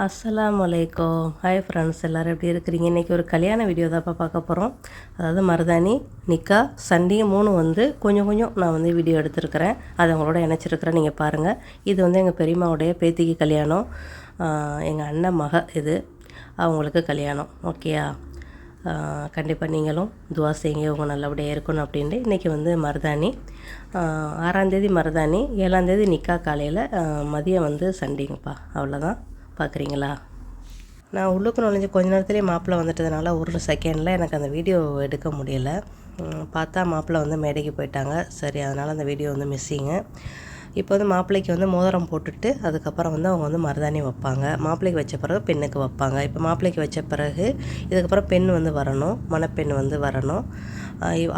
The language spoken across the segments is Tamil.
அஸ்லாம் வலைக்கம் ஹாய் ஃப்ரெண்ட்ஸ் எல்லோரும் எப்படி இருக்கிறீங்க? இன்றைக்கி ஒரு கல்யாண வீடியோ தான்ப்பா பார்க்க போகிறோம் அதாவது மருதாணி நிக்கா சண்டே மூணு வந்து கொஞ்சம் கொஞ்சம் நான் வந்து வீடியோ எடுத்திருக்கிறேன். அதை அவங்களோட இணைச்சிருக்கிறேன் நீங்கள் பாருங்கள் இது வந்து எங்கள் பெரியம்மாவுடைய பேத்திக்கு கல்யாணம். எங்கள் அண்ணன் மக இது. அவங்களுக்கு கல்யாணம். ஓகேயா கண்டிப்பாக நீங்களும் துவா செய்யுங்க இவங்க நல்லபடியாக இருக்கணும் அப்படின்ட்டு. இன்றைக்கி வந்து மருதாணி. ஆறாந்தேதி மருதாணி ஏழாந்தேதி நிக்கா காலையில் மதியம் வந்து சண்டிங்கப்பா. அவ்வளோதான் பார்க்குறீங்களா? நான் உள்ளுக்கு நுழைஞ்சு கொஞ்ச நேரத்துலேயே மாப்பிள்ளை வந்துட்டதுனால ஒரு செகண்டில் எனக்கு அந்த வீடியோ எடுக்க முடியல. பார்த்தா மாப்பிள்ளை வந்து மேடைக்கு போயிட்டாங்க. சரி அதனால் அந்த வீடியோ வந்து மிஸ்ஸிங்கு இப்போ வந்து மாப்பிள்ளைக்கு வந்து மோதிரம் போட்டுட்டு அதுக்கப்புறம் வந்து அவங்க வந்து மருதாணி வைப்பாங்க. மாப்பிள்ளைக்கு வச்ச பிறகு பெண்ணுக்கு வைப்பாங்க. இப்போ மாப்பிள்ளைக்கு வச்ச பிறகு இதுக்கப்புறம் பெண் வந்து வரணும். மணப்பெண் வந்து வரணும்.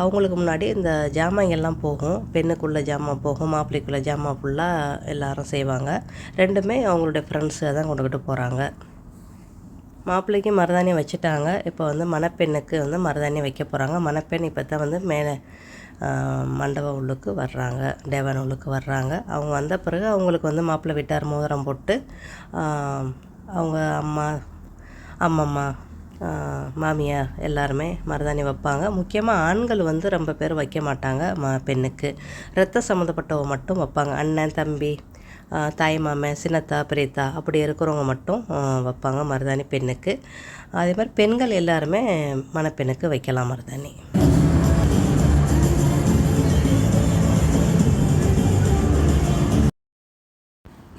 அவங்களுக்கு முன்னாடி இந்த ஜாமான்கள்லாம் போகும். பெண்ணுக்குள்ளே ஜாமான் போகும். மாப்பிள்ளைக்குள்ளே ஜாமான் ஃபுல்லாக எல்லோரும் செய்வாங்க. ரெண்டுமே அவங்களுடைய ஃப்ரெண்ட்ஸை தான் கொண்டுக்கிட்டு போகிறாங்க மாப்பிள்ளைக்கு மருதாணி வச்சுட்டாங்க. இப்போ வந்து மணப்பெண்ணுக்கு வந்து மருதாணி வைக்க போகிறாங்க மணப்பெண் இப்போ தான் வந்து மேலே மண்டபம் உள்ளுக்கு வர்றாங்க தேவன் உள்ளுக்கு வர்றாங்க. அவங்க வந்த பிறகு அவங்களுக்கு வந்து மாப்பிள்ளை வீட்டார் மோதிரம் போட்டு அவங்க அம்மா அம்மம்மா மாமியார் எல்லாருமே மருதாணி வைப்பாங்க. முக்கியமாக ஆண்கள் வந்து ரொம்ப பேர் வைக்க மாட்டாங்க மா பெண்ணுக்கு. ரத்த சம்மந்தப்பட்டவங்க மட்டும் வைப்பாங்க. அண்ணன் தம்பி தாய் மாமன் சின்னத்தா பெரியத்தா அப்படி இருக்கிறவங்க மட்டும் வைப்பாங்க மருதாணி பெண்ணுக்கு. அதே மாதிரி பெண்கள் எல்லாருமே மணப்பெண்ணுக்கு வைக்கலாம் மருதாணி.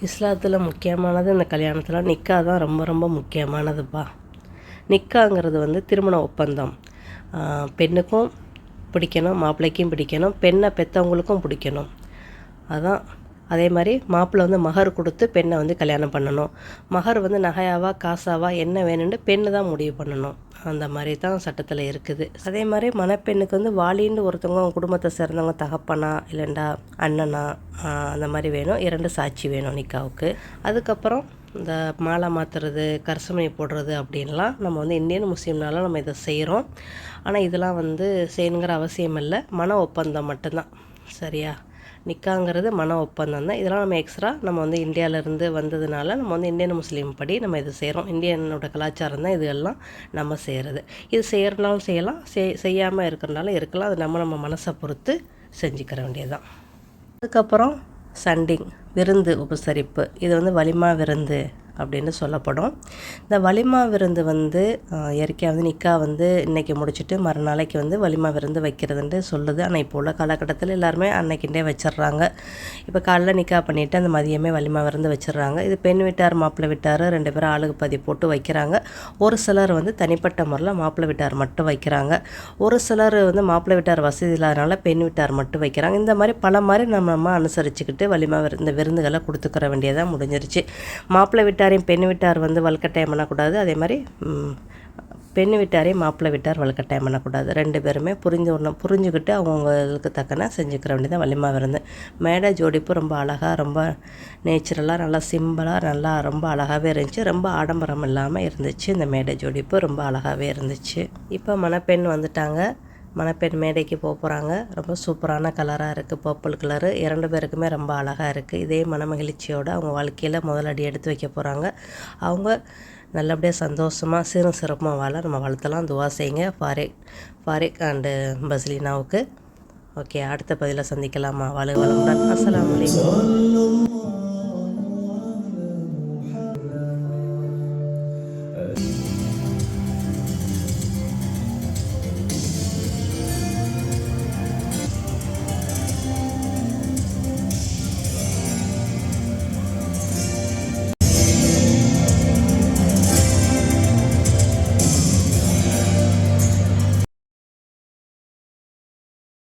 இஸ்லாத்தில் முக்கியமானது இந்த கல்யாணத்தில் நிக்கா தான் ரொம்ப ரொம்ப முக்கியமானதுப்பா. நிக்காங்கிறது வந்து திருமண ஒப்பந்தம். பெண்ணுக்கும் பிடிக்கணும் மாப்பிள்ளைக்கும் பிடிக்கணும் பெண்ணை பெற்றவங்களுக்கும் பிடிக்கணும். அதான் அதே மாதிரி மாப்பிள்ளை வந்து மகர் கொடுத்து பெண்ணை வந்து கல்யாணம் பண்ணணும். மகர் வந்து நகையாவா காசாவா என்ன வேணும்னு பெண்ணு தான் முடிவு பண்ணணும். அந்த மாதிரி தான் சட்டத்தில் இருக்குது. அதே மாதிரி மணப்பெண்ணுக்கு வந்து வாலின்னு ஒருத்தவங்க அவங்க குடும்பத்தை சேர்ந்தவங்க தகப்பனா இல்லைண்டா அண்ணனா அந்த மாதிரி வேணும். இரண்டு சாட்சி வேணும் நிக்காவுக்கு. அதுக்கப்புறம் இந்த மாலை மாற்றுறது கரசமணி போடுறது அப்படின்லாம் நம்ம வந்து இந்தியன் முஸ்லீம்னால நம்ம இதை செய்கிறோம் ஆனால் இதெல்லாம் வந்து செய்யணுங்கிற அவசியம் இல்லை மன ஒப்பந்தம் மட்டும்தான். சரியா? நிக்காங்கிறது மன ஒப்பந்தம் தான். இதெல்லாம் நம்ம எக்ஸ்ட்ரா நம்ம வந்து இந்தியாவிலேருந்து வந்ததுனால நம்ம வந்து இந்தியன் முஸ்லீம் படி நம்ம இது செய்கிறோம் இந்தியனோட கலாச்சாரம் தான் இது எல்லாம் நம்ம செய்கிறது இது செய்கிறனாலும் செய்யலாம். செய் செய்யாமல் இருக்கிறனாலும் இருக்கலாம். அது நம்ம நம்ம மனசை பொறுத்து செஞ்சுக்கிற வேண்டியதுதான். அதுக்கப்புறம் சண்டிங் விருந்து உபசரிப்பு. இது வந்து வலிமா விருந்து. அப்படின்னு சொல்லப்படும். இந்த வலிமா விருந்து வந்து இயற்கையாக வந்து நிக்கா வந்து இன்றைக்கி முடிச்சுட்டு மறுநாளைக்கு வந்து வலிமா விருந்து வைக்கிறதுன்ட்டு சொல்லுது. ஆனால் இப்போ உள்ள காலகட்டத்தில் எல்லாருமே அன்னைக்கிண்டே வச்சிடுறாங்க இப்போ காலைல நிக்கா பண்ணிவிட்டு அந்த மதியமே வலிமா விருந்து வச்சிடுறாங்க இது பெண் வீட்டார் மாப்பிள்ளை வீட்டார் ரெண்டு பேரும் ஆளுக்கு பதி போட்டு வைக்கிறாங்க. ஒரு சிலர் வந்து தனிப்பட்ட முறையில் மாப்பிள்ளை வீட்டார் மட்டும் வைக்கிறாங்க. ஒரு சிலர் வந்து மாப்பிள்ளை வீட்டார் வசதி இல்லாதனால பெண் வீட்டார் மட்டும் வைக்கிறாங்க. இந்த மாதிரி பல மாதிரி நம்ம அனுசரிச்சுக்கிட்டு வலிமா விருந்து விருந்துகளை கொடுத்துக்கிற வேண்டியதாக முடிஞ்சிருச்சு. மாப்பிள்ளை வீட்டார் வீட்டாரையும் பெண் வீட்டார் வந்து வலுக்கட்டாயம் பண்ணக்கூடாது. அதே மாதிரி பெண் வீட்டாரையும் மாப்பிள்ளை வீட்டார் வலுக்கட்டாயம் பண்ணக்கூடாது. ரெண்டு பேருமே புரிஞ்சு ஒன்று புரிஞ்சுக்கிட்டு அவங்கவுங்களுக்கு தக்கன செஞ்சுக்கிற வேண்டியதான் வலிமா விருந்து. மேடை ஜோடிப்பு ரொம்ப அழகாக ரொம்ப நேச்சுரலாக நல்லா சிம்பிளாக நல்லா ரொம்ப அழகாகவே இருந்துச்சு. ரொம்ப ஆடம்பரம் இல்லாமல் இருந்துச்சு. இந்த மேடை ஜோடிப்பு ரொம்ப அழகாகவே இருந்துச்சு. இப்போ மணப்பெண் வந்துட்டாங்க. மணப்பெண் மேடைக்கு போக போகிறாங்க ரொம்ப சூப்பரான கலராக இருக்குது பர்பிள் கலரு இரண்டு பேருக்குமே ரொம்ப அழகாக இருக்குது இதே மனமகிழ்ச்சியோடு அவங்க வாழ்க்கையில் முதல் அடி எடுத்து வைக்க போகிறாங்க அவங்க நல்லபடியாக சந்தோஷமாக சீரும் சிறப்புமாக வாழ நம்ம வளர்த்தலாம் துவா செய்யுங்க. ஃபாரிக் ஃபாரிக் அண்டு பஸ்லினாவுக்கு. ஓகே அடுத்த பதிலை சந்திக்கலாமா? வாழ்க வளமுடன். அஸ்லாம் வலைக்கம்